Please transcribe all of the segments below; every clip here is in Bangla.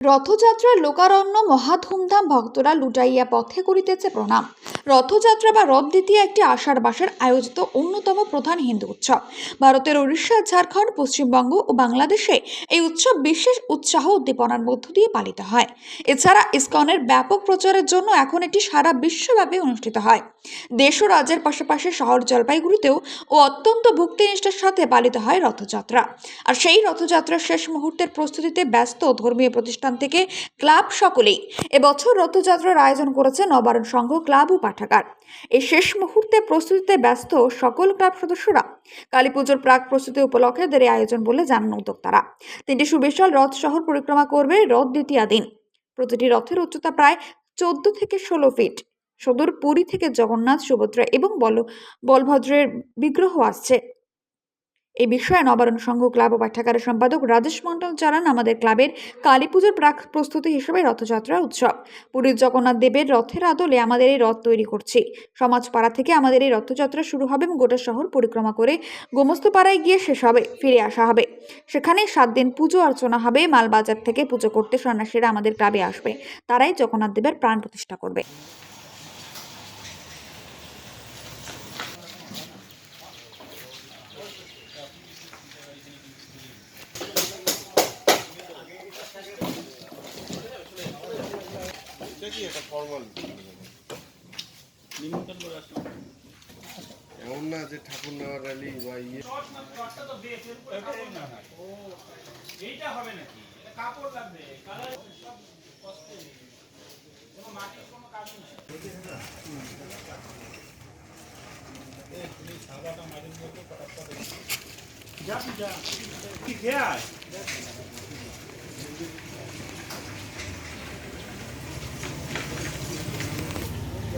রথযাত্রার লোকারণ্য মহা ধুমধাম ভক্তরা লুটাইয়া পথে করিতেছে প্রণাম। রথযাত্রা বা রথ দ্বিতীয় একটি আষাঢ় মাসের আয়োজিত অন্যতম প্রধান হিন্দু উৎসব। ভারতের উড়িষ্যা, ঝাড়খণ্ড, পশ্চিমবঙ্গ ও বাংলাদেশে এই উৎসব বিশেষ উৎসাহ উদ্দীপনার মধ্য দিয়ে পালিত হয়। এছাড়া ইসকনের ব্যাপক প্রচারের জন্য এখন এটি সারা বিশ্বব্যাপী অনুষ্ঠিত হয়। দেশ ও রাজ্যের পাশাপাশি শহর জলপাইগুড়িতেও ও অত্যন্ত ভক্তিনিষ্ঠার সাথে পালিত হয় রথযাত্রা। আর সেই রথযাত্রার শেষ মুহূর্তের প্রস্তুতিতে ব্যস্ত ধর্মীয় প্রতিষ্ঠান থেকে ক্লাব সকলেই। এবছর রথযাত্রার আয়োজন করেছে নবারণ সংঘ, ক্লাব ও পাঠাগার। এই শেষ মুহূর্তে প্রস্তুতিতে ব্যস্ত সকল ক্লাব সদস্যরা কালী পুজোর প্রাক প্রস্তুতি উপলক্ষে এদের আয়োজন বলে জানান উদ্যোক্তারা। তিনটি সুবিশাল রথ শহর পরিক্রমা করবে রথ দ্বিতীয় দিন। প্রতিটি রথের উচ্চতা প্রায় চোদ্দ থেকে ষোলো ফিট। সদর পুরী থেকে জগন্নাথ, সুভদ্রা এবং বল, বলভদ্রের বিগ্রহ আসছে। এই বিষয়ে নবারণ সংঘ ক্লাব ও পাঠাগারের সম্পাদক রাজেশ মণ্ডল জানান, আমাদের ক্লাবের কালী পুজোর প্রাক প্রস্তুতি হিসেবে রথযাত্রা উৎসব। পুরীর জগন্নাথ দেবের রথের আদলে আমাদের এই রথ তৈরি করছি। সমাজপাড়া থেকে আমাদের এই রথযাত্রা শুরু হবে এবং গোটা শহর পরিক্রমা করে। গোমস্তপাড়ায় গিয়ে শেষ হবে, ফিরে আসা হবে। সেখানে সাত দিন পুজো অর্চনা হবে, মালবাজার থেকে পুজো করতে সন্ন্যাসীরা আমাদের ক্লাবে আসবে। তারাই জগন্নাথ দেবের প্রাণ প্রতিষ্ঠা করবে। এমন না যে ঠাকুর নেওয়ার র্যালি বা ইয়ে। এইটা হবে নাকি? কাপড় লাগবে। কালার সব কষ্টে। কোনো মাটির কোনো কাজ নেই। যা তুই যা কি খেয়ে আয়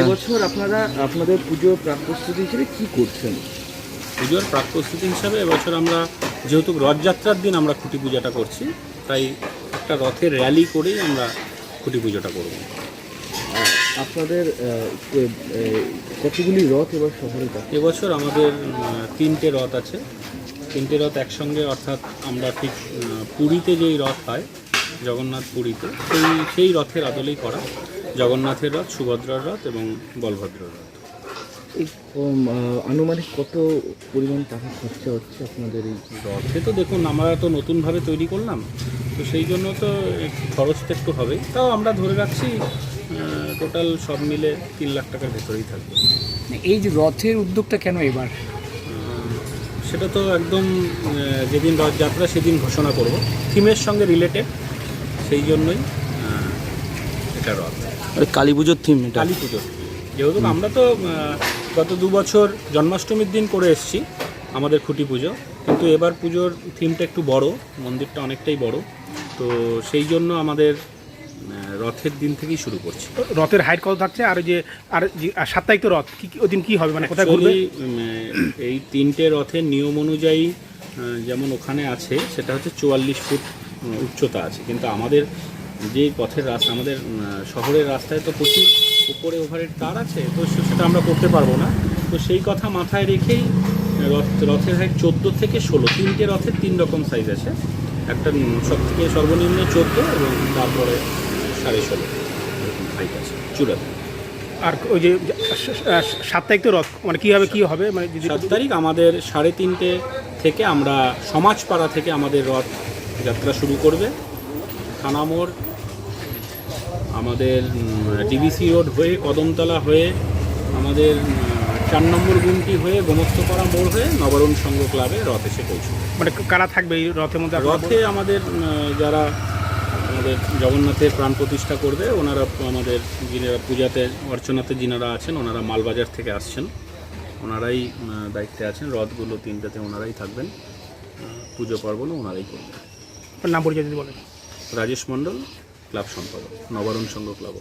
এবছর আপনারা আপনাদের পুজোর প্রাক প্রস্তুতি হিসেবে কি করছেন? পুজোর প্রাক প্রস্তুতি হিসাবে এবছর আমরা যেহেতু রথযাত্রার দিন আমরা খুঁটি পূজাটা করছি তাই একটা রথের র্যালি করেই আমরা খুঁটি পুজোটা করব। আপনাদের কতগুলি রথ এবার শহরে এবছর আমাদের তিনটে রথ আছে। তিনটে রথ একসঙ্গে অর্থাৎ আমরা ঠিক পুরীতে যেই রথ হয় জগন্নাথ পুরীতে সেই সেই রথের আদলেই করা। জগন্নাথের রথ সুভদ্রার রথ এবং বলভদ্রের রথ। এই উম, আহ, আনুমানিক কত পরিমাণ টাকা খরচা হচ্ছে আপনাদের এই রথে তো দেখুন আমরা তো নতুনভাবে তৈরি করলাম তো সেই জন্য তো একটু খরচ তো একটু হবেই তাও আমরা ধরে রাখছি টোটাল সব মিলে তিন লাখ টাকার ভেতরেই থাকবে। এই যে রথের উদ্যোগটা কেন এবার? আহ, সেটা তো একদম আহ, যেদিন রথযাত্রা সেদিন ঘোষণা করব। থিমের সঙ্গে রিলেটেড সেই জন্যই আহ, এটা রথ। কালী পুজোর থিম এটা। কালী পুজো। যেহেতু আমরা তো গত দু বছর জন্মাষ্টমীর দিন করে এসছি আমাদের খুঁটি পুজো। কিন্তু এবার পুজোর থিমটা একটু বড় মন্দিরটা অনেকটাই বড়। তো সেই জন্য আমাদের রথের দিন থেকেই শুরু করছি। রথের হাইট কত থাকছে? আর ওই যে আর যে- আর সাপ্তাহিক তো রথ কি কি- ওই দিন কি হবে? মানে কোথায় ঘুরবে? এই তিনটে রথের নিয়ম অনুযায়ী যেমন ওখানে আছে সেটা হচ্ছে চুয়াল্লিশ ফুট উচ্চতা আছে। কিন্তু আমাদের যে পথের রাস্তা আমাদের শহরের রাস্তায় তো প্রচুর উপরে ওভারের তার আছে তো সেটা আমরা করতে পারব না। তো সেই কথা মাথায় রেখেই রথ রথের হাইট চোদ্দ থেকে ষোলো তিনটে রথের তিন রকম সাইজ আছে। একটা সব থেকে সর্বনিম্ন চোদ্দ এবং তারপরে সাড়ে ষোলো হাইট আছে চূড়াতে আর ওই যে সা- সা- সাপ্তাহিক তো রথ মানে কীভাবে কী হবে? মানে সাত তারিখ আমাদের সাড়ে তিনটে থেকে আমরা সমাজপাড়া থেকে আমাদের রথ যাত্রা শুরু করবে। থানামোড় আমাদের ডিবিসি রোড হয়ে কদমতলা হয়ে আমাদের চার নম্বর গুমটি হয়ে গোমস্তপাড়া মোড় হয়ে নবরণ সংঘ ক্লাবে রথ এসে পৌঁছবে মানে কারা থাকবে এই রথের মধ্যে রথে আমাদের যারা আমাদের জগন্নাথের প্রাণ প্রতিষ্ঠা করবে ওনারা আমাদের যিনারা পূজাতে অর্চনাতে যিনারা আছেন ওনারা মালবাজার থেকে আসছেন। ওনারাই দায়িত্বে আছেন। রথগুলো তিনটাতে ওনারাই থাকবেন। পুজো পার্বণও ওনারাই করবেন। নাম পরিচয় যদি বলেন। রাজেশ মণ্ডল। ক্লাব সম্পাদক নবারণ সংঘ ক্লাব